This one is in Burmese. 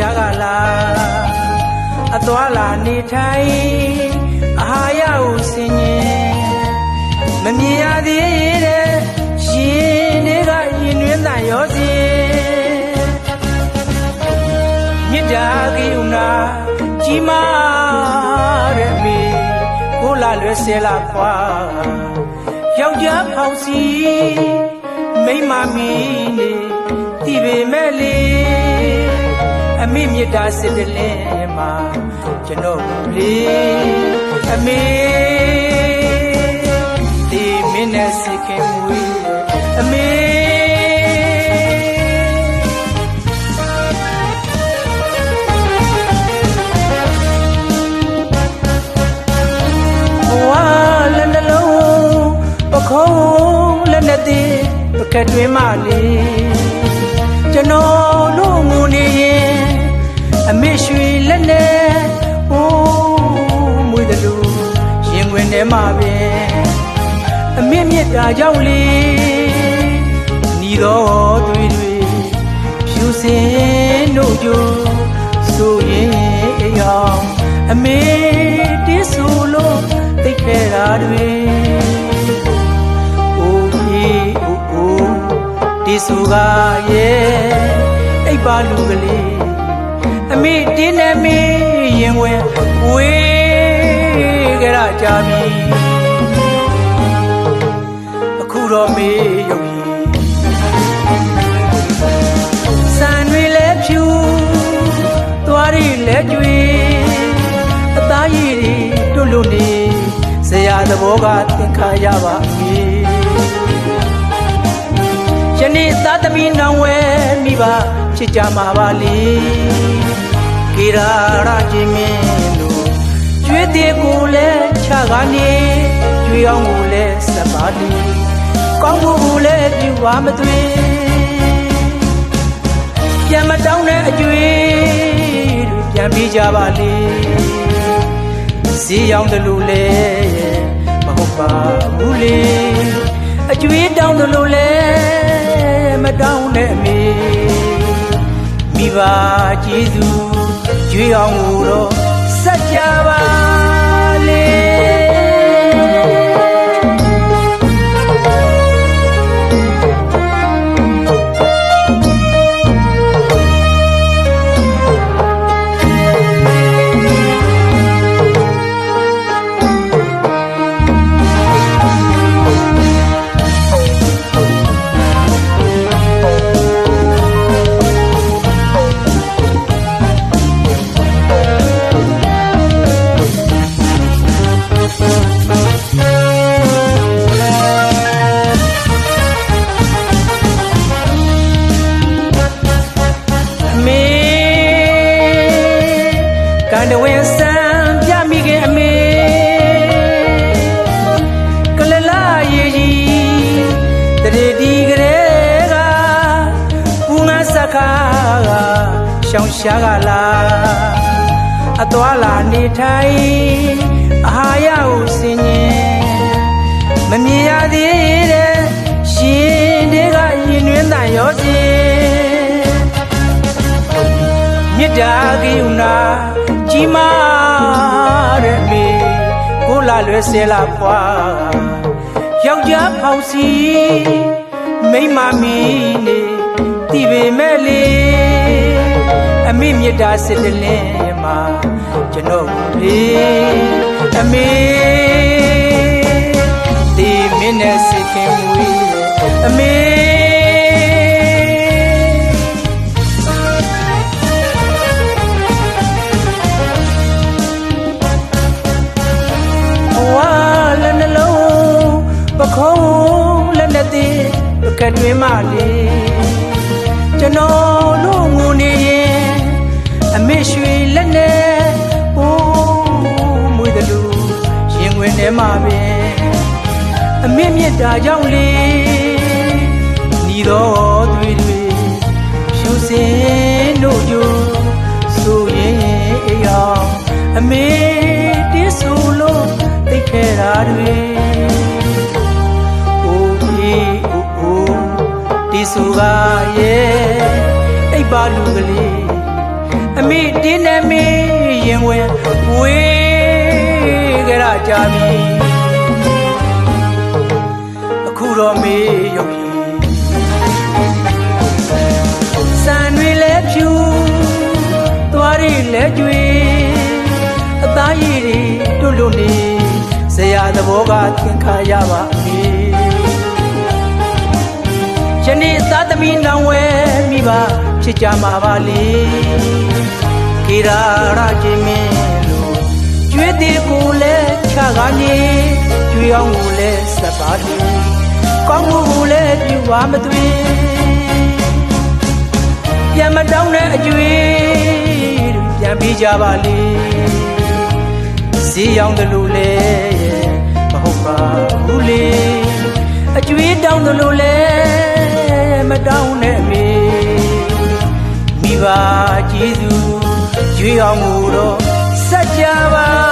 ရှောင်းရှားကလာအသွားလာနေထိုင်အာဟာရကိုစင်ရင်မမြင်ရသေးတဲ့ရှင်တွေကရင်တွင်တန်ရောစီမြစ်တာကိယုနာကြီးမားတဲ့မေကိုလာလွယ်ဆဲလာခွာယောက်ျားဖောင်စီမိမမီနေတိပေမဲ့လေအ မေမြစ်တာစစ်တလင်းမှာကျွန်တော်လေအမေဒီမင်းနဲ့စိတ်ခင်မွေးအမေဘဝလက်နှလုံးပခုံးလက်နဲ့တည်းပကက်တွင်မှလေကျွန်တော်တို့ငိုနေရင် အမေရွှေလက်နဲ့ဟိုးမွေးတယ်လို့ရင်ဝင်ထဲမှာပဲအမေမြတ်တာကြောင့်လေညီတော်တွေတွေဖြူစင်တို့ကြိုဆိုရင်အယောင်အမေတီးဆိုလို့သိခဲ့တာတွေအိုးကြီးအိုးအိုးတီးဆိုကရဲ့အိပ်ပါလူကလေးအ မေတင်းနေမေရင်ဝင်ဝေးကြရကြပြီအခုတော့မေရုပ်ရည်စံတွေလည်းဖြူသွားရီလည်းကြွေအသားရည်တွေတွတ်လို့နေဇရာသဘောကသင်္ခါရပါမေယနေ့သာသမီနောင်ဝဲမိပါဖြစ်ကြမှာပါလေ ကေရာရခြင်းမင်းတို့ကျွေးတဲ့ကိုလည်းခြာကနေကျွေးအောင်ကိုလည်းစပါလိကောင်းမှုကိုလည်းပြုပါမသွေပြန်မတောင်းတဲ့အကျွေးတွေပြန်ပြီးကြပါလေဈေးရောက်တယ်လို့လေမဟုတ်ပါဘူးလေအကျွေးတောင်းတယ်လို့လေမတောင်းနဲ့အမေ မိဘကျေးဇူးကြွေးအောင်လို့တော့စัจ java န်တဝင်းစံပြမိခင်အမေကလလာရေကြီးတရေဒီကလေးကဘူးငါစခါကရှောင်းရှားကလာအသွားလာနေထိုင်အာဟာရကိုစင်ရင်မမြင်ရသေးတဲ့ရှင်တွေကရင်တွင်တန်ရောစင်မြစ်တာကိယုနာ ကြီးမားတဲ့မေကိုလာလွယ်ဆဲလာခွာယောက်ျားဖောင်စီမိမမီနေတိပေမဲ့လေအမေမြစ်တာစစ်တလင်းမှာကျွန်တော်လေအမေဒီမင်းနဲ့စိတ်ခင်မွေးအမေ မှလေကျွန်တော်တို့ငိုနေရင်အမေရွှေလက်နဲ့ဟိုးမွေးတယ်လို့ရင်ဝင်ထဲမှာပဲအမေမြတ်တာကြောင့်လေညီတော်တွေတွေဖြူစင်တို့ကြိုဆိုရင်အေးအောင်အမေတီးဆိုလို့သိခဲ့တာတွေ ဆိုကရဲ့အိပ်ပါလူကလေးအမိတင်းနေမင်းရင်ဝင်ဝေးကြရကြပြီအခုတော့မေးရုံကြီးစံတွေလဲဖြူသွားတွေလဲကြွေအသားရည်တွေတွတ်လို့နေဇရာသဘောကသင်္ခါရပါ ယနေ့သားသမီးနောင်ဝဲမိပါဖြစ်ကြမှာပါလေခေရာရခြင်းမင်းလို့ကျွေးသေးကိုလဲခြားကနေကျွေးအောင်ကိုလဲဆက်ပါလေကောင်းမှုကိုလဲပြုပါမသွေပြန်မတောင်းတဲ့အကျွေးတို့ပြန်ပြီးကြပါလေဈေးရောက်တယ်လို့လဲမဟုတ်ပါဘူးလေအကျွေးတောင်းတယ်လို့လဲမ ရွေးအောင်မူတော့စัจ java